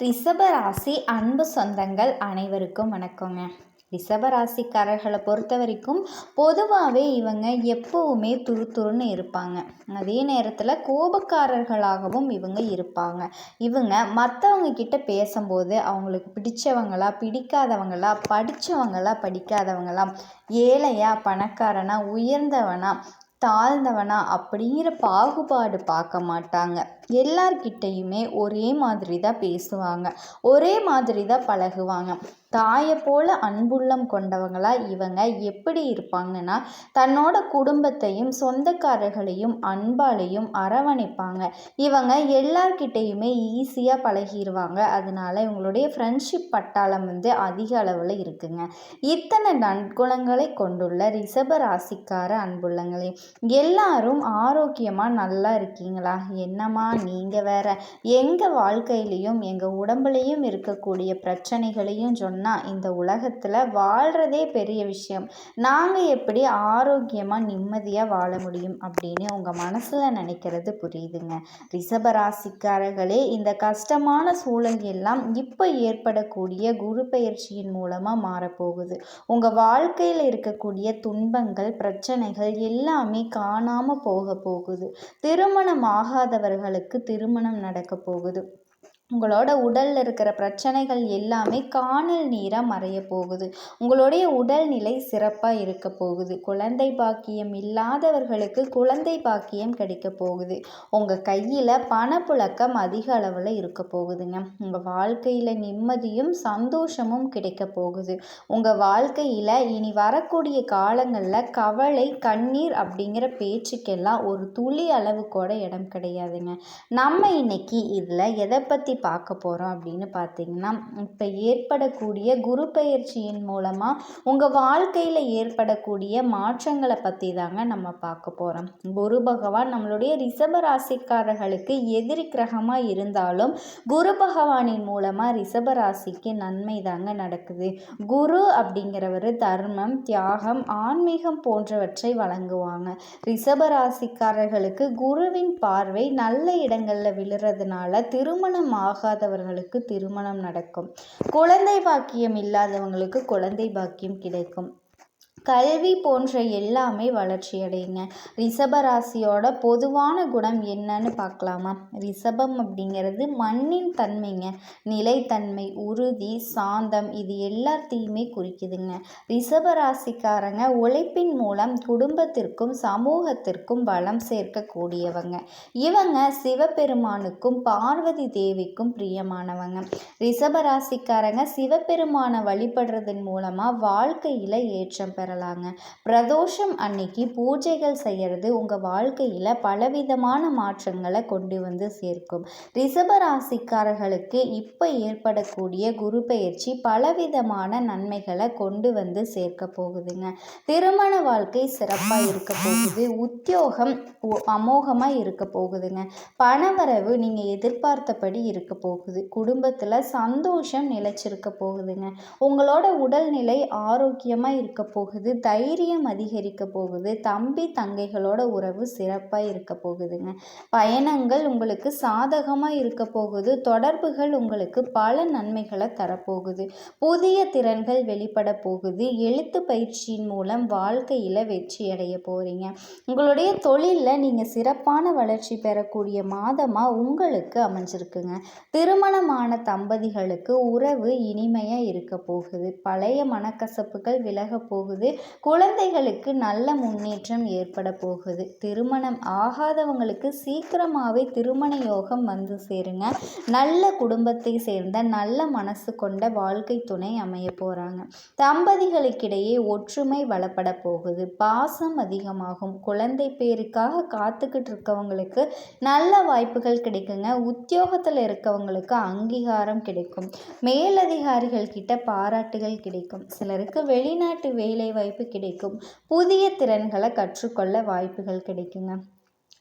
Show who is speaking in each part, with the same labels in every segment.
Speaker 1: ரிஷபராசி அன்பு சொந்தங்கள் அனைவருக்கும் வணக்கங்க. ரிஷபராசிக்காரர்களை பொறுத்த வரைக்கும் பொதுவாகவே இவங்க எப்போவுமே துரு துருன்னு இருப்பாங்க. அதே நேரத்தில் கோபக்காரர்களாகவும் இவங்க இருப்பாங்க. இவங்க மற்றவங்க கிட்ட பேசும்போது அவங்களுக்கு பிடிச்சவங்களா பிடிக்காதவங்களா படித்தவங்களா படிக்காதவங்களா ஏழையா பணக்காரனா உயர்ந்தவனா தாழ்ந்தவனா அப்படிங்கிற பாகுபாடு பார்க்க மாட்டாங்க. எல்லார்கிட்டையுமே ஒரே மாதிரி தான் பேசுவாங்க. ஒரே மாதிரி தான் பழகுவாங்க. தாயை போல அன்புள்ளம் கொண்டவங்களா இவங்க எப்படி இருப்பாங்கன்னா தன்னோட குடும்பத்தையும் சொந்தக்காரர்களையும் அன்பாலையும் அரவணைப்பாங்க. இவங்க எல்லார்கிட்டையுமே ஈஸியாக பழகிடுவாங்க அதனால இவங்களுடைய ஃப்ரெண்ட்ஷிப் பட்டாளம் வந்து அதிக அளவில் இருக்குங்க. இத்தனை நற்குணங்களை கொண்டுள்ள ரிஷப ராசிக்கார அன்புள்ளங்களே எல்லாரும் ஆரோக்கியமாக நல்லா இருக்கீங்களா? என்னம்மா நீங்கள் வேற. எங்கள் வாழ்க்கையிலையும் எங்கள் உடம்புலையும் இருக்கக்கூடிய பிரச்சனைகளையும் சொன்னால் இந்த உலகத்தில் வாழ்கிறதே பெரிய விஷயம். நாங்கள் எப்படி ஆரோக்கியமாக நிம்மதியாக வாழ முடியும் அப்படின்னு உங்கள் மனசில் நினைக்கிறது புரியுதுங்க. ரிஷபராசிக்காரர்களே இந்த கஷ்டமான சூழல் எல்லாம் இப்போ ஏற்படக்கூடிய குரு பயிற்சியின் மூலமாக மாறப்போகுது. உங்கள் வாழ்க்கையில் இருக்கக்கூடிய துன்பங்கள் பிரச்சனைகள் எல்லாமே காணாமல் போக போகுது. திருமணம் ஆகாதவர்களுக்கு திருமணம் நடக்கப் போகுது. உங்களோட உடலில் இருக்கிற பிரச்சனைகள் எல்லாமே காணல் நீராக மறைய போகுது. உங்களுடைய உடல்நிலை சிறப்பாக இருக்க போகுது. குழந்தை பாக்கியம் இல்லாதவர்களுக்கு குழந்தை பாக்கியம் கிடைக்க போகுது. உங்கள் கையில் பணப்புழக்கம் அதிக அளவில் இருக்க போகுதுங்க. உங்கள் வாழ்க்கையில் நிம்மதியும் சந்தோஷமும் கிடைக்க போகுது. உங்கள் வாழ்க்கையில் இனி வரக்கூடிய காலங்களில் கவலை கண்ணீர் அப்படிங்கிற பேச்சுக்கெல்லாம் ஒரு துளி அளவு கூட இடம் கிடையாதுங்க. நம்ம இன்னைக்கு இதில் எதை பற்றி பார்க்க போகிறோம் அப்படின்னு பார்த்தீங்கன்னா இப்போ ஏற்படக்கூடிய குரு பயிற்சியின் மூலமாக உங்கள் வாழ்க்கையில் ஏற்படக்கூடிய மாற்றங்களை பற்றி தாங்க நம்ம பார்க்க போகிறோம் குரு பகவான் நம்மளுடைய ரிஷப ராசிக்காரர்களுக்கு எதிரி கிரகமாக இருந்தாலும் குரு பகவானின் மூலமாக ரிஷப ராசிக்கு நன்மை தாங்க நடக்குது. குரு அப்படிங்கிறவர் தர்மம் தியாகம் ஆன்மீகம் போன்றவற்றை வழங்குவாங்க. ரிஷப ராசிக்காரர்களுக்கு குருவின் பார்வை நல்ல இடங்களில் விழுறதுனால திருமணம் ஆகாதவர்களுக்கு திருமணம் நடக்கும். குழந்தை பாக்கியம் இல்லாதவங்களுக்கு குழந்தை பாக்கியம் கிடைக்கும். கல்வி போன்ற எல்லாமே வளர்ச்சி அடையுங்க ரிஷபராசியோட பொதுவான குணம் என்னன்னு பார்க்கலாமா? ரிஷபம் அப்படிங்கிறது மண்ணின் தன்மைங்க. நிலைத்தன்மை உறுதி சாந்தம் இது எல்லாத்தையுமே குறிக்குதுங்க. ரிஷபராசிக்காரங்க உழைப்பின் மூலம் குடும்பத்திற்கும் சமூகத்திற்கும் பலம் சேர்க்கக்கூடியவங்க. இவங்க சிவபெருமானுக்கும் பார்வதி தேவிக்கும் பிரியமானவங்க. ரிஷபராசிக்காரங்க சிவபெருமானை வழிபடுறதன் மூலமாக வாழ்க்கையில் ஏற்றம் பெற பெறலாங்க பிரதோஷம் அன்னைக்கு பூஜைகள் செய்கிறது உங்கள் வாழ்க்கையில் பலவிதமான மாற்றங்களை கொண்டு வந்து சேர்க்கும். ரிஷப ராசிக்காரர்களுக்கு இப்போ ஏற்படக்கூடிய குரு பயிற்சி பலவிதமான நன்மைகளை கொண்டு வந்து சேர்க்க போகுதுங்க. திருமண வாழ்க்கை சிறப்பாக இருக்க போகுது. உத்தியோகம் அமோகமாக இருக்க போகுதுங்க. பணவரவு நீங்கள் எதிர்பார்த்தபடி இருக்க போகுது. குடும்பத்தில் சந்தோஷம் நிலைச்சிருக்க போகுதுங்க. உங்களோட உடல்நிலை ஆரோக்கியமாக இருக்க போகுது. போகுது தைரியம் அதிகரிக்க போகுது தம்பி தங்கைகளோட உறவு சிறப்பாக இருக்க போகுதுங்க. பயணங்கள் உங்களுக்கு சாதகமாக இருக்க போகுது தொடர்புகள் உங்களுக்கு பல நன்மைகளை தரப்போகுது. புதிய திறன்கள் வெளிப்பட போகுது எழுத்து பயிற்சியின் மூலம் வாழ்க்கையில் வெற்றி அடைய போகிறீங்க உங்களுடைய தொழிலில் நீங்கள் சிறப்பான வளர்ச்சி பெறக்கூடிய மாதமாக உங்களுக்கு அமைஞ்சிருக்குங்க. திருமணமான தம்பதிகளுக்கு உறவு இனிமையாக இருக்க போகுது பழைய மனக்கசப்புகள் விலக போகுது குழந்தைகளுக்கு நல்ல முன்னேற்றம் ஏற்பட போகுது. திருமணம் ஆகாதவங்களுக்கு சீக்கிரமாகவே திருமண யோகம் வந்து சேருங்க. நல்ல குடும்பத்தை சேர்ந்த நல்ல மனசு கொண்ட வாழ்க்கை துணை அமைய போகிறாங்க தம்பதிகளுக்கிடையே ஒற்றுமை வளப்பட போகுது. பாசம் அதிகமாகும். குழந்தை பேருக்காக காத்துக்கிட்டு இருக்கவங்களுக்கு நல்ல வாய்ப்புகள் கிடைக்குங்க. உத்தியோகத்தில் இருக்கவங்களுக்கு அங்கீகாரம் கிடைக்கும். மேலதிகாரிகள் கிட்ட பாராட்டுகள் கிடைக்கும். சிலருக்கு வெளிநாட்டு வேலை வாய்ப்பு கிடைக்கும். புதிய திறன்களை கற்றுக்கொள்ள வாய்ப்புகள் கிடைக்குங்க.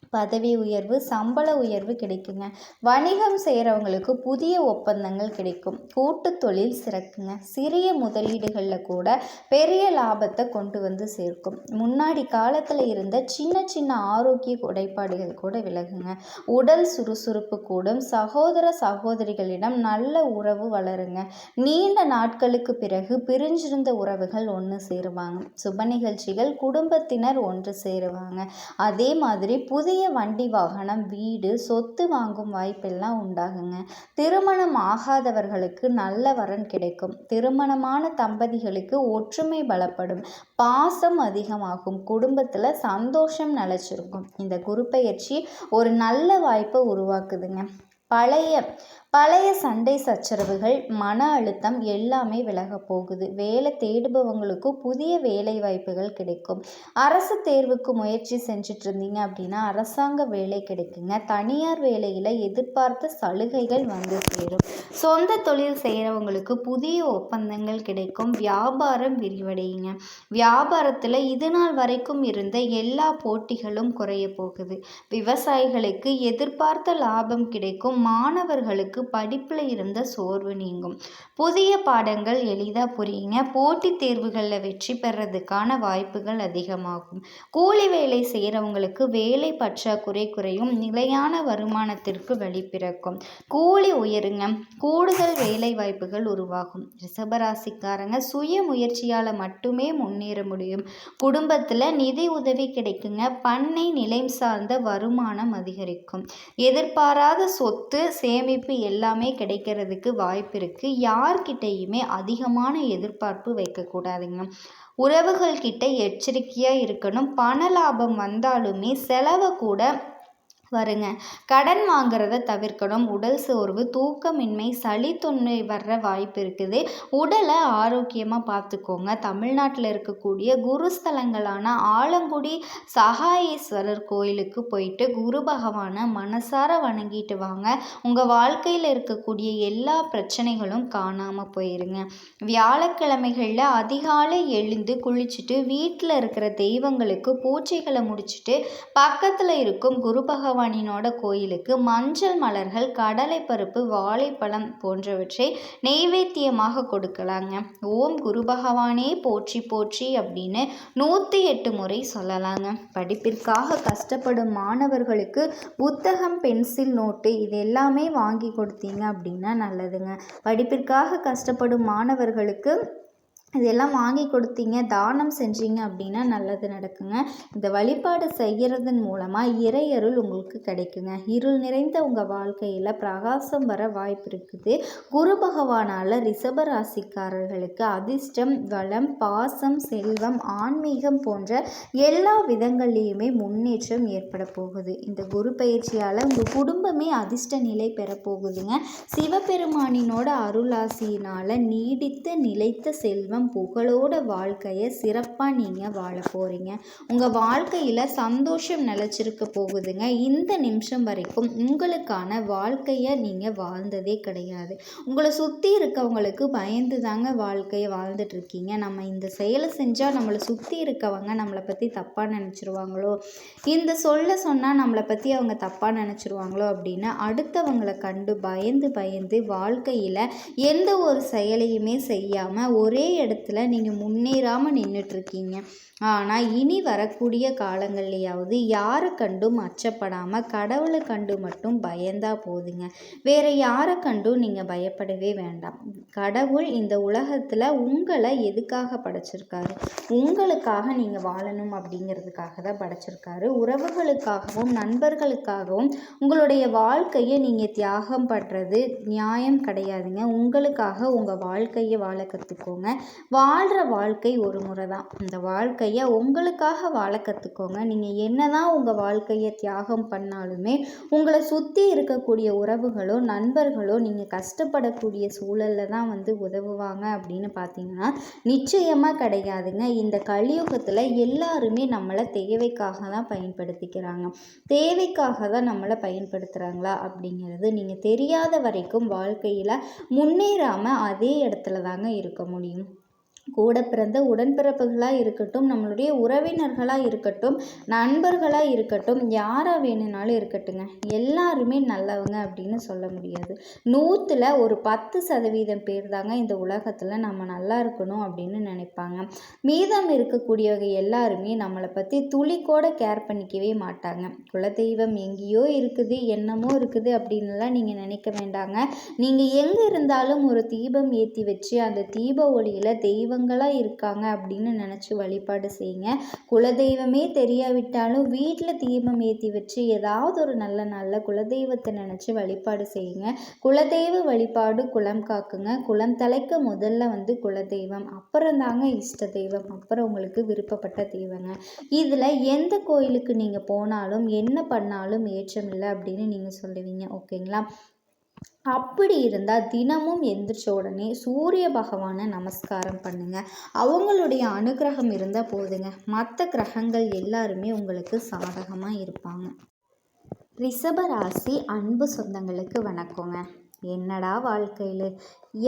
Speaker 1: பதவி உயர்வு சம்பள உயர்வு கிடைக்குங்க. வணிகம் செய்கிறவங்களுக்கு புதிய ஒப்பந்தங்கள் கிடைக்கும். கூட்டு தொழில் சிறக்குங்க. சிறிய முதலீடுகளில் கூட பெரிய லாபத்தை கொண்டு வந்து சேர்க்கும். முன்னாடி காலத்தில் இருந்த சின்ன சின்ன ஆரோக்கிய குறைபாடுகள் கூட விலகுங்க. உடல் சுறுசுறுப்பு கூடும். சகோதர சகோதரிகளிடம் நல்ல உறவு வளருங்க. நீண்ட நாட்களுக்கு பிறகு பிரிஞ்சிருந்த உறவுகள் ஒன்று சேருவாங்க. சுப நிகழ்ச்சிகள் குடும்பத்தினர் ஒன்று சேருவாங்க. அதே மாதிரி புது புதிய வண்டி வாகனம் வீடு சொத்து வாங்கும் வாய்ப்பெல்லாம் உண்டாகுங்க. திருமணம் ஆகாதவர்களுக்கு நல்ல வரன் கிடைக்கும். திருமணமான தம்பதிகளுக்கு ஒற்றுமை பலப்படும். பாசம் அதிகமாகும். குடும்பத்தில் சந்தோஷம் நிலச்சிருக்கும். இந்த குரு பயிற்சி ஒரு நல்ல வாய்ப்பை உருவாக்குதுங்க. பழைய பழைய சண்டை சச்சரவுகள் மன அழுத்தம் எல்லாமே விலக போகுது. வேலை தேடுபவங்களுக்கும் புதிய வேலை வாய்ப்புகள் கிடைக்கும். அரசு தேர்வுக்கு முயற்சி செஞ்சுட்டு இருந்தீங்க அப்படின்னா அரசாங்க வேலை கிடைக்குங்க. தனியார் வேலையில் எதிர்பார்த்த சலுகைகள் வந்து சேரும். சொந்த தொழில் செய்கிறவங்களுக்கு புதிய ஒப்பந்தங்கள் கிடைக்கும். வியாபாரம் விரிவடையுங்க. வியாபாரத்தில் இது நாள் வரைக்கும் இருந்த எல்லா போட்டிகளும் குறைய போகுது. விவசாயிகளுக்கு எதிர்பார்த்த லாபம் கிடைக்கும். மாணவர்களுக்கு உங்களுக்கு படிப்பில் இருந்த சோர்வு நீங்கும். புதிய பாடங்கள் எளிதாக புரியுங்க. போட்டித் தேர்வுகளில் வெற்றி பெறதுக்கான வாய்ப்புகள் அதிகமாகும். கூலி வேலை செய்கிறவங்களுக்கு வேலை பற்றாக்குறை குறையும். நிலையான வருமானத்திற்கு வழிபிறக்கும் கூலி உயருங்க. கூடுதல் வேலை வாய்ப்புகள் உருவாகும். ரிஷபராசிக்காரங்க சுய முயற்சியால் மட்டுமே முன்னேற முடியும். குடும்பத்தில் நிதி உதவி கிடைக்குங்க. பண்ணை நிலை சார்ந்த வருமானம் அதிகரிக்கும். எதிர்பாராத சொத்து சேமிப்பு எல்லாமே கிடைக்கிறதுக்கு வாய்ப்பு இருக்குது யார்கிட்டையுமே அதிகமான எதிர்பார்ப்பு வைக்கக்கூடாதுங்க உறவுகள்கிட்ட எச்சரிக்கையாக இருக்கணும். பண லாபம் வந்தாலுமே செலவை கூட வருங்க. கடன் வாங்குறத தவிர்க்கணும். உடல் சோர்வு தூக்கமின்மை சளி தொன்மை வர்ற வாய்ப்பு இருக்குது. உடலை ஆரோக்கியமாக பார்த்துக்கோங்க. தமிழ்நாட்டில் இருக்கக்கூடிய குருஸ்தலங்களான ஆலங்குடி சகாயேஸ்வரர் கோயிலுக்கு போயிட்டு குரு பகவானை மனசார வணங்கிட்டு வாங்க. உங்கள் வாழ்க்கையில் இருக்கக்கூடிய எல்லா பிரச்சனைகளும் காணாமல் போயிருங்க. வியாழக்கிழமைகளில் அதிகாலை எழுந்து குளிச்சுட்டு வீட்டில் இருக்கிற தெய்வங்களுக்கு பூஜைகளை முடிச்சுட்டு பக்கத்தில் இருக்கும் குரு பகவான் பகவானினோட கோயிலுக்கு மஞ்சள் மலர்கள் கடலை பருப்பு வாழைப்பழம் போன்றவற்றை நெய்வேத்தியமாக கொடுக்கலாங்க. ஓம் குரு பகவானே போற்றி போற்றி அப்படின்னு நூற்றி எட்டு முறை சொல்லலாங்க. படிப்பிற்காக கஷ்டப்படும் மாணவர்களுக்கு புத்தகம் பென்சில் நோட்டு இது எல்லாமே வாங்கி கொடுத்தீங்க அப்படின்னா நல்லதுங்க. படிப்பிற்காக கஷ்டப்படும் மாணவர்களுக்கு இதெல்லாம் வாங்கி கொடுத்தீங்க தானம் செஞ்சீங்க அப்படின்னா நல்லது நடக்குங்க. இந்த வழிபாடு செய்கிறதன் மூலமாக இறையருள் உங்களுக்கு கிடைக்குங்க. இருள் நிறைந்த உங்கள் வாழ்க்கையில் பிரகாசம் வர வாய்ப்பு இருக்குது. குரு பகவானால் ரிஷபராசிக்காரர்களுக்கு அதிர்ஷ்டம் வளம் பாசம் செல்வம் ஆன்மீகம் போன்ற எல்லா விதங்கள்லேயுமே முன்னேற்றம் ஏற்பட போகுது. இந்த குரு பயிற்சியால் உங்கள் குடும்பமே அதிர்ஷ்ட நிலை பெறப்போகுதுங்க சிவபெருமானினோட அருளாசியினால் நீடித்த நிலைத்த செல்வம் செல்வம் புகழோட வாழ்க்கையை சிறப்பாக நீங்கள் வாழ போகிறீங்க உங்கள் வாழ்க்கையில் சந்தோஷம் நிலச்சிருக்க போகுதுங்க. இந்த நிமிஷம் வரைக்கும் உங்களுக்கான வாழ்க்கையை நீங்கள் வாழ்ந்ததே கிடையாது. உங்களை சுற்றி இருக்கவங்களுக்கு பயந்து தாங்க வாழ்க்கையை வாழ்ந்துட்டுருக்கீங்க நம்ம இந்த செயலை செஞ்சால் நம்மளை சுற்றி இருக்கவங்க நம்மளை பற்றி தப்பாக நினச்சிருவாங்களோ? இந்த சொல்ல சொன்னால் நம்மளை பற்றி அவங்க தப்பாக நினச்சிருவாங்களோ அப்படின்னு அடுத்தவங்களை கண்டு பயந்து பயந்து வாழ்க்கையில் எந்த ஒரு செயலையுமே செய்யாமல் ஒரே இடத்துல இடத்துல நீங்கள் முன்னேறாமல் நின்றுட்டுருக்கீங்க ஆனால் இனி வரக்கூடிய காலங்கள்லையாவது யாரை கண்டும் அச்சப்படாமல் கடவுளை கண்டு மட்டும் பயந்தா போதுங்க. வேறு யாரை கண்டும் நீங்கள் பயப்படவே வேண்டாம். கடவுள் இந்த உலகத்தில் உங்களை எதுக்காக படைச்சிருக்காரு? உங்களுக்காக நீங்கள் வாழணும் அப்படிங்கிறதுக்காக தான் படைச்சிருக்காரு. உறவுகளுக்காகவும் நண்பர்களுக்காகவும் உங்களுடைய வாழ்க்கையை நீங்கள் தியாகம் பண்ணுறது நியாயம் கிடையாதுங்க. உங்களுக்காக உங்கள் வாழ்க்கையை வாழ கற்றுக்கோங்க வாழ்கிற வாழ்க்கை ஒரு முறை தான் இந்த வாழ்க்கையை உங்களுக்காக வாழ கற்றுக்கோங்க நீங்கள் என்ன தான் உங்கள் வாழ்க்கையை தியாகம் பண்ணாலுமே உங்களை சுற்றி இருக்கக்கூடிய உறவுகளோ நண்பர்களோ நீங்கள் கஷ்டப்படக்கூடிய சூழலில் தான் வந்து உதவுவாங்க அப்படின்னு பார்த்தீங்கன்னா நிச்சயமாக கிடையாதுங்க. இந்த கலியுகத்தில் எல்லாருமே நம்மளை தேவைக்காக தான் பயன்படுத்திக்கிறாங்க. தேவைக்காக தான் நம்மளை பயன்படுத்துகிறாங்களா அப்படிங்கிறது நீங்கள் தெரியாத வரைக்கும் வாழ்க்கையில் முன்னேறாமல் அதே இடத்துல தாங்க இருக்க முடியும். கூட பிறந்த உடன்பிறப்புகளாக இருக்கட்டும் நம்மளுடைய உறவினர்களாக இருக்கட்டும் நண்பர்களாக இருக்கட்டும் யாராக வேணும்னாலும் இருக்கட்டுங்க. எல்லாருமே நல்லவங்க அப்படின்னு சொல்ல முடியாது. நூற்றில் ஒரு பத்து சதவீதம் பேர் தாங்க இந்த உலகத்தில் நம்ம நல்லா இருக்கணும் அப்படின்னு நினைப்பாங்க. மீதம் இருக்கக்கூடியவங்க எல்லாருமே நம்மளை பற்றி துளி கூட கேர் பண்ணிக்கவே மாட்டாங்க. குலதெய்வம் எங்கேயோ இருக்குது என்னமோ இருக்குது அப்படின்லாம் நீங்கள் நினைக்க வேண்டாங்க. நீங்கள் எங்கே இருந்தாலும் ஒரு தீபம் ஏற்றி வச்சு அந்த தீப ஒளியில் தெய்வம் தெய்வங்களாக இருக்காங்க அப்படின்னு நினச்சி வழிபாடு செய்யுங்க. குலதெய்வமே தெரியாவிட்டாலும் வீட்டில் தீபம் ஏற்றி வச்சு ஏதாவது ஒரு நல்ல நல்ல குலதெய்வத்தை நினச்சி வழிபாடு செய்யுங்க. குலதெய்வ வழிபாடு குலம் காக்குங்க. குலம் தலைக்க முதல்ல வந்து குலதெய்வம் அப்புறம் தாங்க இஷ்ட தெய்வம் அப்புறம் உங்களுக்கு விருப்பப்பட்ட தெய்வங்க. இதில் எந்த கோயிலுக்கு நீங்கள் போனாலும் என்ன பண்ணாலும் ஏற்றம் இல்லை அப்படின்னு நீங்கள் சொல்லுவீங்க. ஓகேங்களா? அப்படி இருந்தால் தினமும் எந்திரிச்ச உடனே சூரிய பகவானை நமஸ்காரம் பண்ணுங்கள் அவங்களுடைய அனுகிரகம் இருந்தால் போதுங்க. மற்ற கிரகங்கள் எல்லாருமே உங்களுக்கு சாதகமாக இருப்பாங்க. ரிஷபராசி அன்பு சொந்தங்களுக்கு வணக்கங்க. என்னடா வாழ்க்கையில்?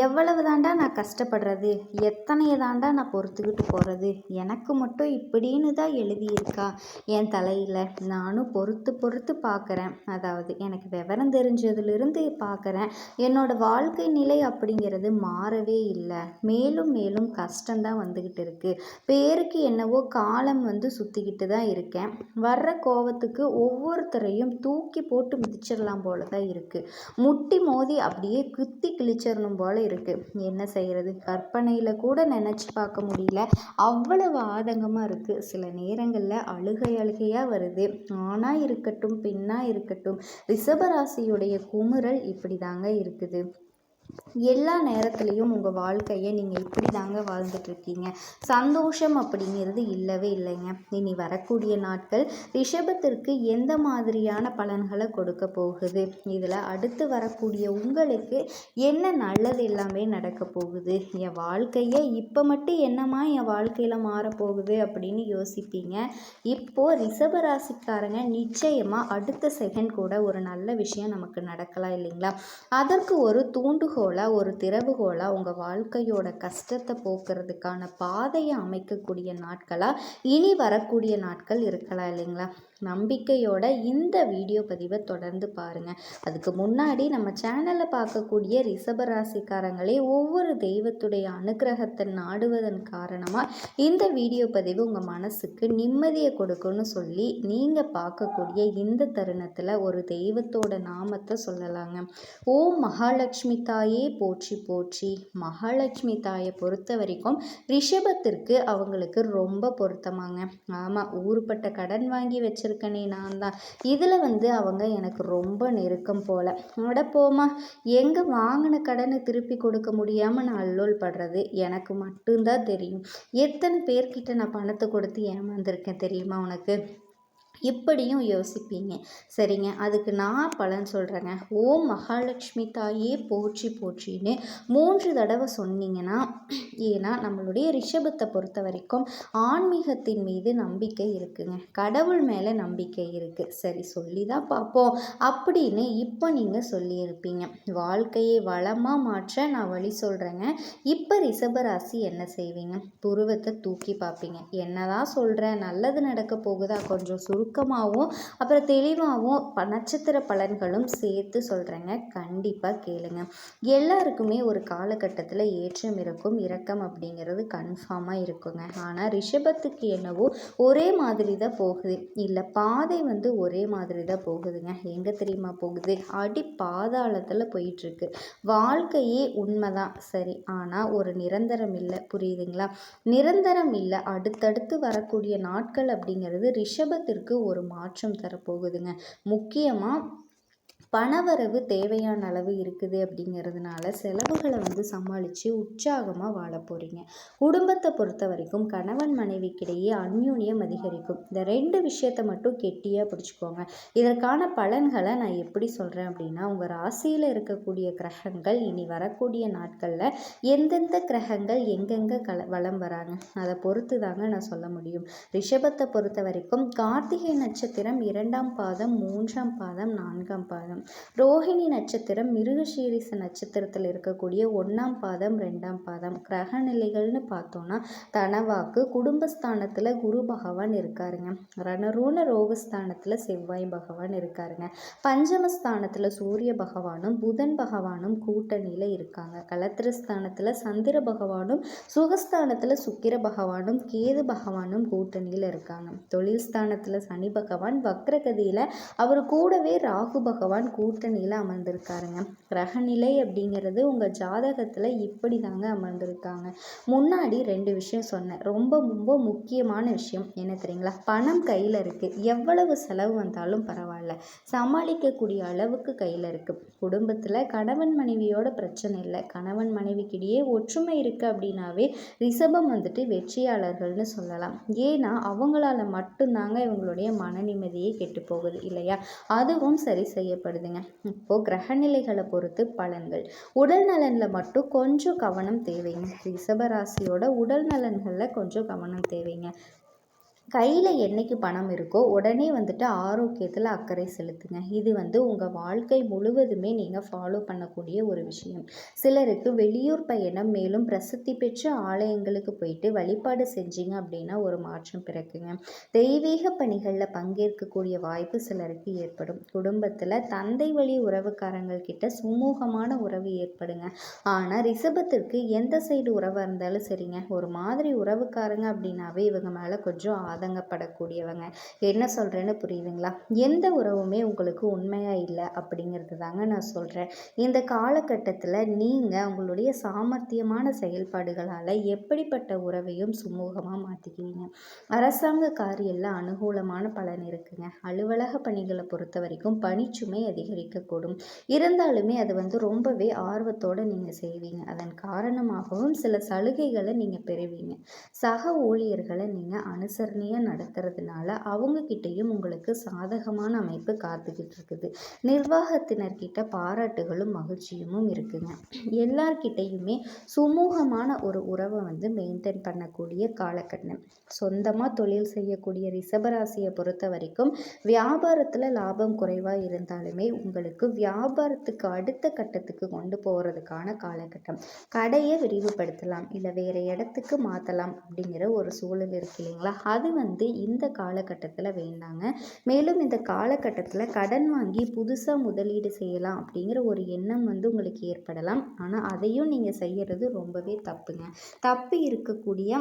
Speaker 1: எவ்வளவு தாண்டா நான் கஷ்டப்படுறது? எத்தனையை தாண்டா நான் பொறுத்துக்கிட்டு போகிறது எனக்கு மட்டும் இப்படின்னு தான் எழுதியிருக்கா என் தலையில். நானும் பொறுத்து பொறுத்து பார்க்குறேன் அதாவது எனக்கு விவரம் தெரிஞ்சதுலேருந்து பார்க்குறேன் என்னோடய வாழ்க்கை நிலை அப்படிங்கிறது மாறவே இல்லை. மேலும் மேலும் கஷ்டம்தான் வந்துக்கிட்டு இருக்குது பேருக்கு என்னவோ காலம் வந்து சுற்றிக்கிட்டு தான் இருக்கேன். வர்ற கோவத்துக்கு ஒவ்வொருத்தரையும் தூக்கி போட்டு மிதிச்சிடலாம் போல தான் இருக்குது முட்டி மோதி அப்படியே குத்தி கிழிச்சிடணும் போல் இருக்குது என்ன செய்கிறது கற்பனையில் கூட நினச்சி பார்க்க முடியல. அவ்வளவு ஆதங்கமாக இருக்குது சில நேரங்களில் அழுகை அழுகையாக வருது. ஆணாக இருக்கட்டும் பெண்ணாக இருக்கட்டும் ரிஷபராசியுடைய குமுறல் இப்படி தாங்க இருக்குது. எல்லா நேரத்துலேயும் உங்கள் வாழ்க்கையை நீங்கள் இப்படி தாங்க வாழ்ந்துட்டுருக்கீங்க சந்தோஷம் அப்படிங்கிறது இல்லவே இல்லைங்க. இனி வரக்கூடிய நாட்கள் ரிஷபத்திற்கு எந்த மாதிரியான பலன்களை கொடுக்க போகுது? இதில் அடுத்து வரக்கூடிய உங்களுக்கு என்ன நல்லது எல்லாமே நடக்க போகுது? என் வாழ்க்கையை இப்போ மட்டும் என்னமா என் வாழ்க்கையில் மாறப்போகுது அப்படின்னு யோசிப்பீங்க. இப்போது ரிஷபராசிக்காரங்க நிச்சயமாக அடுத்த செகண்ட் கூட ஒரு நல்ல விஷயம் நமக்கு நடக்கலாம் இல்லைங்களா? அதற்கு ஒரு தூண்டுகோலை ஒரு திறவுகோலாக உங்கள் வாழ்க்கையோட கஷ்டத்தை போக்குறதுக்கான பாதையை அமைக்கக்கூடிய நாட்களாக இனி வரக்கூடிய நாட்கள் இருக்கலாம் இல்லைங்களா? நம்பிக்கையோட இந்த வீடியோ பதிவை தொடர்ந்து பாருங்கள் அதுக்கு முன்னாடி நம்ம சேனலில் பார்க்கக்கூடிய ரிஷபராசிக்காரங்களே ஒவ்வொரு தெய்வத்துடைய அனுகிரகத்தை நாடுவதன் காரணமாக இந்த வீடியோ பதிவு உங்கள் மனசுக்கு நிம்மதியை கொடுக்கும்னு சொல்லி நீங்கள் பார்க்கக்கூடிய இந்த தருணத்தில் ஒரு தெய்வத்தோட நாமத்தை சொல்லலாங்க. ஓ மகாலட்சுமி தாயே போற்றி போற்றி. மகாலட்சுமி தாயை பொறுத்த வரைக்கும் ரிஷபத்திற்கு அவங்களுக்கு ரொம்ப பொருத்தமாங்க. ஆமாம் ஊருப்பட்ட கடன் வாங்கி வச்சிருக்க வச்சுருக்கனே நான் தான் இதில் வந்து அவங்க எனக்கு ரொம்ப நெருக்கம் போல். போமா எங்கே வாங்கின கடனை திருப்பி கொடுக்க முடியாமல் நான் அல்லோல் படுறது எனக்கு மட்டும்தான் தெரியும். எத்தனை பேர்கிட்ட நான் பணத்தை கொடுத்து ஏமாந்துருக்கேன் தெரியுமா உனக்கு? இப்படியும் யோசிப்பீங்க. சரிங்க அதுக்கு நான் பலன் சொல்கிறேங்க ஓம் மகாலட்சுமி தாயே போற்றி போற்றின்னு மூன்று தடவை சொன்னீங்கன்னா ஏன்னா நம்மளுடைய ரிஷபத்தை பொறுத்த வரைக்கும் ஆன்மீகத்தின் மீது நம்பிக்கை இருக்குங்க. கடவுள் மேலே நம்பிக்கை இருக்குது சரி சொல்லி தான் பார்ப்போம். அப்படின்னு இப்போ நீங்கள் சொல்லியிருப்பீங்க. வாழ்க்கையை வளமாக மாற்ற நான் வழி சொல்கிறேங்க இப்போ ரிஷபராசி என்ன செய்வீங்க? புருவத்தை தூக்கி பார்ப்பீங்க. என்னதான் சொல்கிறேன் நல்லது நடக்க போகுதா? கொஞ்சம் சுருக்கு நுணுக்கமாகவும் அப்புறம் தெளிவாகவும் நட்சத்திர பலன்களும் சேர்த்து சொல்கிறேங்க கண்டிப்பாக கேளுங்க. எல்லாருக்குமே ஒரு காலகட்டத்தில் ஏற்றம் இருக்கும் இறக்கம் அப்படிங்கிறது கன்ஃபார்மாக இருக்குங்க. ஆனால் ரிஷபத்துக்கு என்னவோ ஒரே மாதிரி தான் போகுது. இல்லை பாதை வந்து ஒரே மாதிரி தான் போகுதுங்க. எங்கே தெரியுமா போகுது? அடி பாதாளத்தில் போயிட்டுருக்கு. வாழ்க்கையே உண்மைதான். சரி ஆனால் ஒரு நிரந்தரம் இல்லை. புரியுதுங்களா? நிரந்தரம் இல்லை. அடுத்தடுத்து வரக்கூடிய நாட்கள் அப்படிங்கிறது ரிஷபத்திற்கு ஒரு மாற்றம் தரப்போகுதுங்க. முக்கியமாக பணவரவு தேவையான அளவு இருக்குது அப்படிங்கிறதுனால செலவுகளை வந்து சமாளித்து உற்சாகமாக வாழ போகிறீங்க குடும்பத்தை பொறுத்த வரைக்கும் கணவன் மனைவிக்கிடையே அந்யூன்யம் அதிகரிக்கும். இந்த ரெண்டு விஷயத்தை மட்டும் கெட்டியாக பிடிச்சிக்கோங்க. இதற்கான பலன்களை நான் எப்படி சொல்கிறேன் அப்படின்னா உங்கள் ராசியில் இருக்கக்கூடிய கிரகங்கள் இனி வரக்கூடிய நாட்களில் எந்தெந்த கிரகங்கள் எங்கெங்கே கல வளம் வராங்க? அதை பொறுத்து தாங்க நான் சொல்ல முடியும். ரிஷபத்தை பொறுத்த வரைக்கும் கார்த்திகை நட்சத்திரம் இரண்டாம் பாதம் மூன்றாம் பாதம் நான்காம் பாதம். ரோஹிணி நட்சத்திரம் மிருகசீரிச நட்சத்திரத்தில் இருக்கக்கூடிய ஒன்றாம் பாதம் ரெண்டாம் பாதம் கிரக நிலைகள்னு பார்த்தோன்னா தனவாக்கு குடும்பஸ்தானத்தில் குரு பகவான் இருக்காருங்க. ரணரூண ரோகஸ்தானத்தில் செவ்வாய் பகவான் இருக்காருங்க. பஞ்சமஸ்தானத்தில் சூரிய பகவானும் புதன் பகவானும் கூட்டணியில் இருக்காங்க. கலத்திரஸ்தானத்தில் சந்திர பகவானும் சுகஸ்தானத்தில் சுக்கிர பகவானும் கேது பகவானும் கூட்டணியில் இருக்காங்க. தொழில் ஸ்தானத்தில் சனி பகவான் வக்ரகதியில் அவர் கூடவே ராகு பகவான் கூட்டணியில் அமர்ந்திருக்காருங்க. கிரகநிலை அப்படிங்கிறது உங்கள் ஜாதகத்தில் இப்படி தாங்க அமர்ந்திருக்காங்க. முன்னாடி ரெண்டு விஷயம் சொன்னேன். ரொம்ப ரொம்ப முக்கியமான விஷயம் என்ன தெரியுங்களா? பணம் கையில் இருக்குது எவ்வளவு செலவு வந்தாலும் பரவாயில்ல. சமாளிக்கக்கூடிய அளவுக்கு கையில் இருக்குது குடும்பத்தில் கணவன் மனைவியோட பிரச்சனை இல்லை. கணவன் மனைவிக்கிடையே ஒற்றுமை இருக்குது அப்படின்னாவே ரிஷபம் வந்துட்டு வெற்றியாளர்கள்னு சொல்லலாம். ஏன்னா அவங்களால மட்டும்தாங்க இவங்களுடைய மன நிம்மதியே கெட்டு போகுது இல்லையா? அதுவும் சரி செய்யப்படுதுங்க. இப்போது கிரகநிலைகளை பொறுத்து பலன்கள். உடல் நலனில் மட்டும் கொஞ்சம் கவனம் தேவைங்க. ரிஷபராசியோட உடல் நலன்களில் கொஞ்சம் கவனம் தேவைங்க. கையில் என்னைக்கு பணம் இருக்கோ உடனே வந்துட்டு ஆரோக்கியத்தில் அக்கறை செலுத்துங்க. இது வந்து உங்கள் வாழ்க்கை முழுவதுமே நீங்கள் ஃபாலோ பண்ணக்கூடிய ஒரு விஷயம். சிலருக்கு வெளியூர் பயணம் மேலும் பிரசித்தி பெற்ற ஆலயங்களுக்கு போயிட்டு வழிபாடு செஞ்சீங்க அப்படின்னா ஒரு மாற்றம் பிறக்குங்க. தெய்வீக பணிகளில் பங்கேற்கக்கூடிய வாய்ப்பு சிலருக்கு ஏற்படும். குடும்பத்தில் தந்தை வழி உறவுக்காரங்கள் கிட்ட சுமூகமான உறவு ஏற்படுங்க. ஆனால் ரிஷபத்திற்கு எந்த சைடு உறவாக இருந்தாலும் சரிங்க. ஒரு மாதிரி உறவுக்காரங்க அப்படின்னாவே இவங்க மேலே கொஞ்சம் பதங்கப்படக்கூடியவங்க. என்ன சொல்கிறேன்னு புரியுதுங்களா? எந்த உறவுமே உங்களுக்கு உண்மையாக இல்லை அப்படிங்கிறது தாங்க நான் சொல்கிறேன் இந்த காலகட்டத்தில் நீங்கள் உங்களுடைய சாமர்த்தியமான செயல்பாடுகளால் எப்படிப்பட்ட உறவையும் சுமூகமாக மாற்றிக்குவீங்க அரசாங்க காரியில் அனுகூலமான பலன் இருக்குங்க. அலுவலக பணிகளை பொறுத்த வரைக்கும் பணிச்சுமை அதிகரிக்கக்கூடும். இருந்தாலுமே அது வந்து ரொம்பவே ஆர்வத்தோடு நீங்கள் செய்வீங்க. அதன் காரணமாகவும் சில சலுகைகளை நீங்கள் பெறுவீங்க. சக ஊழியர்களை நீங்கள் அனுசரணையாக நேர்மையாக நடத்துறதுனால அவங்கக்கிட்டேயும் உங்களுக்கு சாதகமான அமைப்பு காத்துக்கிட்டு இருக்குது நிர்வாகத்தினர்கிட்ட பாராட்டுகளும் மகிழ்ச்சியும் இருக்குங்க. எல்லார்கிட்டையுமே சுமூகமான ஒரு உறவை வந்து மெயின்டைன் பண்ணக்கூடிய காலகட்டம். சொந்தமாக தொழில் செய்யக்கூடிய ரிஷபராசியை பொறுத்த வரைக்கும் வியாபாரத்தில் லாபம் குறைவாக இருந்தாலுமே உங்களுக்கு வியாபாரத்துக்கு அடுத்த கட்டத்துக்கு கொண்டு போகிறதுக்கான காலகட்டம். கடையை விரிவுபடுத்தலாம் இல்லை வேறு இடத்துக்கு மாற்றலாம் அப்படிங்கிற ஒரு சூழல் இருக்கு இல்லைங்களா? அது வந்து இந்த காலகட்டத்தில் வேண்டாங்க. மேலும் இந்த காலகட்டத்தில் கடன் வாங்கி புதுசாக முதலீடு செய்யலாம் அப்படிங்கிற ஒரு எண்ணம் வந்து உங்களுக்கு ஏற்படலாம். ஆனால் அதையும் நீங்கள் செய்கிறது ரொம்பவே தப்புங்க. தப்பு இருக்கக்கூடிய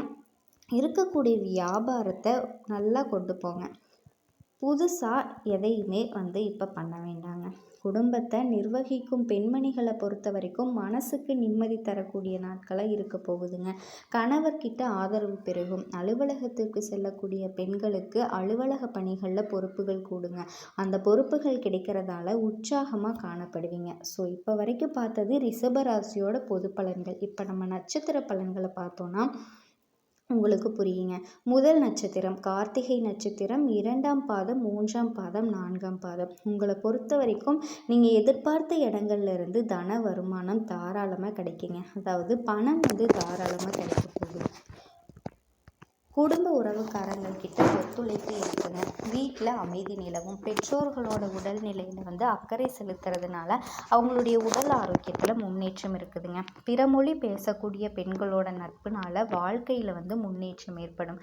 Speaker 1: இருக்கக்கூடிய வியாபாரத்தை நல்லா கொண்டு போங்க. புதுசாக எதையுமே வந்து இப்போ பண்ண வேண்டாங்க. குடும்பத்தை நிர்வகிக்கும் பெண்மணிகளை பொறுத்த வரைக்கும் மனசுக்கு நிம்மதி தரக்கூடிய நாட்களாக இருக்க போகுதுங்க. கணவர்கிட்ட ஆதரவு பெருகும். அலுவலகத்திற்கு செல்லக்கூடிய பெண்களுக்கு அலுவலக பணிகளில் பொறுப்புகள் கூடுங்க. அந்த பொறுப்புகள் கிடைக்கிறதால உற்சாகமாக காணப்படுவீங்க. ஸோ இப்போ வரைக்கும் பார்த்தது ரிஷபராசியோட பொது பலன்கள். இப்போ நம்ம நட்சத்திர பலன்களை பார்த்தோன்னா உங்களுக்கு புரியுங்க. முதல் நட்சத்திரம் கார்த்திகை நட்சத்திரம் இரண்டாம் பாதம் மூன்றாம் பாதம் நான்காம் பாதம். உங்களை பொறுத்த வரைக்கும் நீங்கள் எதிர்பார்த்த இடங்கள்லேருந்து தன வருமானம் தாராளமாக கிடைக்குங்க. அதாவது பணம் வந்து தாராளமாக கிடைக்க போகுது. குடும்ப உறவுக்காரங்கக்கிட்ட ஒத்துழைப்பு இருக்குங்க வீட்டில் அமைதி நிலவும். பெற்றோர்களோட உடல்நிலையில் வந்து அக்கறை செலுத்துறதுனால அவங்களுடைய உடல் ஆரோக்கியத்தில் முன்னேற்றம் இருக்குதுங்க. பிற மொழி பேசக்கூடிய பெண்களோட நட்புனால வாழ்க்கையில் வந்து முன்னேற்றம் ஏற்படும்.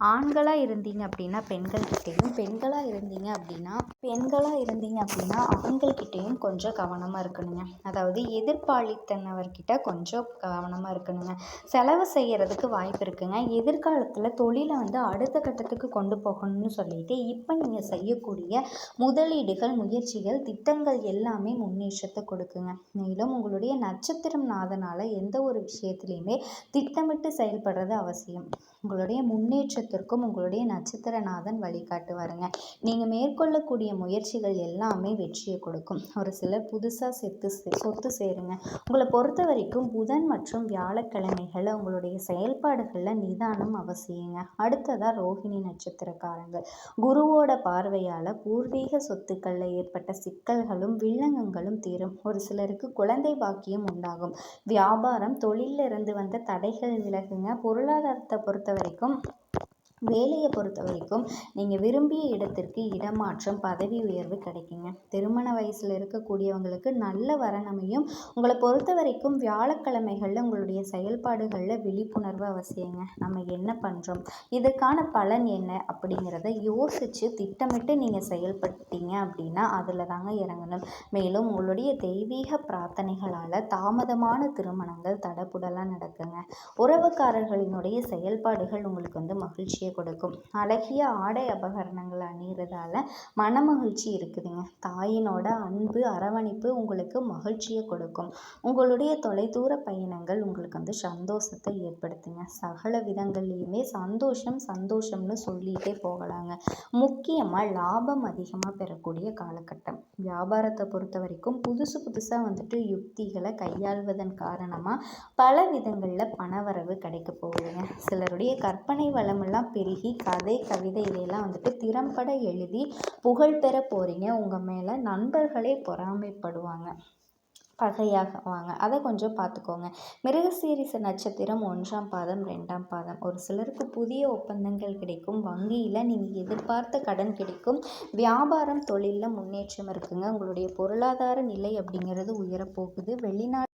Speaker 1: ஆண்களாக இருந்தீங்க அப்படின்னா பெண்கள்கிட்டேயும் பெண்களாக இருந்தீங்க அப்படின்னா பெண்களாக இருந்தீங்க அப்படின்னா ஆண்கள்கிட்டேயும் கொஞ்சம் கவனமாக இருக்கணுங்க. அதாவது எதிர்பாலித்தனவர்கிட்ட கொஞ்சம் கவனமாக இருக்கணுங்க. செலவு செய்கிறதுக்கு வாய்ப்பு இருக்குங்க. எதிர்காலத்தில் தொழிலை வந்து அடுத்த கட்டத்துக்கு கொண்டு போகணும்னு சொல்லிட்டு இப்போ நீங்கள் செய்யக்கூடிய முதலீடுகள் முயற்சிகள் திட்டங்கள் எல்லாமே முன்னேற்றத்தை கொடுக்குங்க. மேலும் உங்களுடைய நட்சத்திரம் நாதனால் எந்த ஒரு விஷயத்துலையுமே திட்டமிட்டு செயல்படுறது அவசியம். உங்களுடைய முன்னேற்றத்திற்கும் உங்களுடைய நட்சத்திரநாதன் வழிகாட்டுவாருங்க. நீங்கள் மேற்கொள்ளக்கூடிய முயற்சிகள் எல்லாமே வெற்றியை கொடுக்கும். ஒரு சிலர் புதுசாக செத்து சொத்து சேருங்க. உங்களை பொறுத்த வரைக்கும் புதன் மற்றும் வியாழக்கிழமைகளில் உங்களுடைய செயல்பாடுகளில் நிதானம் அவசியங்க. அடுத்ததாக ரோஹிணி நட்சத்திரக்காரங்கள் குருவோட பார்வையால் பூர்வீக சொத்துக்களில் ஏற்பட்ட சிக்கல்களும் வில்லங்கங்களும் தீரும். ஒரு சிலருக்கு குழந்தை பாக்கியம் உண்டாகும். வியாபாரம் தொழிலிருந்து வந்த தடைகள் விலகுங்க. பொருளாதாரத்தை பொறுத்த வரைக்கும் வேலையை பொறுத்த வரைக்கும் நீங்கள் விரும்பிய இடத்திற்கு இடமாற்றம் பதவி உயர்வு கிடைக்குங்க. திருமண வயசில் இருக்கக்கூடியவங்களுக்கு நல்ல வரனமையும் உங்களை பொறுத்த வரைக்கும் வியாழக்கிழமைகளில் உங்களுடைய செயல்பாடுகளில் விழிப்புணர்வு அவசியங்க. நம்ம என்ன பண்ணுறோம் இதற்கான பலன் என்ன? அப்படிங்கிறத யோசித்து திட்டமிட்டு நீங்கள் செயல்பட்டீங்க அப்படின்னா அதில் தாங்க இறங்கணும். மேலும் உங்களுடைய தெய்வீக பிரார்த்தனைகளால் தாமதமான திருமணங்கள் தடப்புடலாக நடக்குங்க. உறவுக்காரர்களினுடைய செயல்பாடுகள் உங்களுக்கு வந்து மகிழ்ச்சியை கொடுக்கும். அழகிய ஆடை அபகரணங்கள் அணிகிறதால மனமகிழ்ச்சி இருக்குதுங்க. தாயினோட அன்பு அரவணைப்பு உங்களுக்கு மகிழ்ச்சியை கொடுக்கும். உங்களுடைய தொலைதூர பயணங்கள் உங்களுக்கு வந்து சந்தோஷத்தை ஏற்படுத்துங்க. சகல விதங்கள்லையுமே சந்தோஷம் சந்தோஷம்னு சொல்லிகிட்டே போகலாங்க. முக்கியமாக லாபம் அதிகமாக பெறக்கூடிய காலகட்டம். வியாபாரத்தை பொறுத்த வரைக்கும் புதுசு புதுசாக வந்துட்டு யுக்திகளை கையாள்வதன் காரணமாக பல விதங்களில் பணவரவு கிடைக்க போகுதுங்க. சிலருடைய கற்பனை வளமெல்லாம் பெருகி கதை கவிதை இதையெல்லாம் வந்துட்டு திறம்பட எழுதி புகழ் பெற போகிறீங்க உங்கள் மேலே நண்பர்களே பொறாமைப்படுவாங்க. பகையாகுவாங்க. அதை கொஞ்சம் பார்த்துக்கோங்க. மிருகசீரிச நட்சத்திரம் ஒன்றாம் பாதம் ரெண்டாம் பாதம். ஒரு சிலருக்கு புதிய ஒப்பந்தங்கள் கிடைக்கும். வங்கியில் நீங்கள் எதிர்பார்த்த கடன் கிடைக்கும். வியாபாரம் தொழிலில் முன்னேற்றம் இருக்குங்க. உங்களுடைய பொருளாதார நிலை அப்படிங்கிறது உயரப்போகுது வெளிநாடு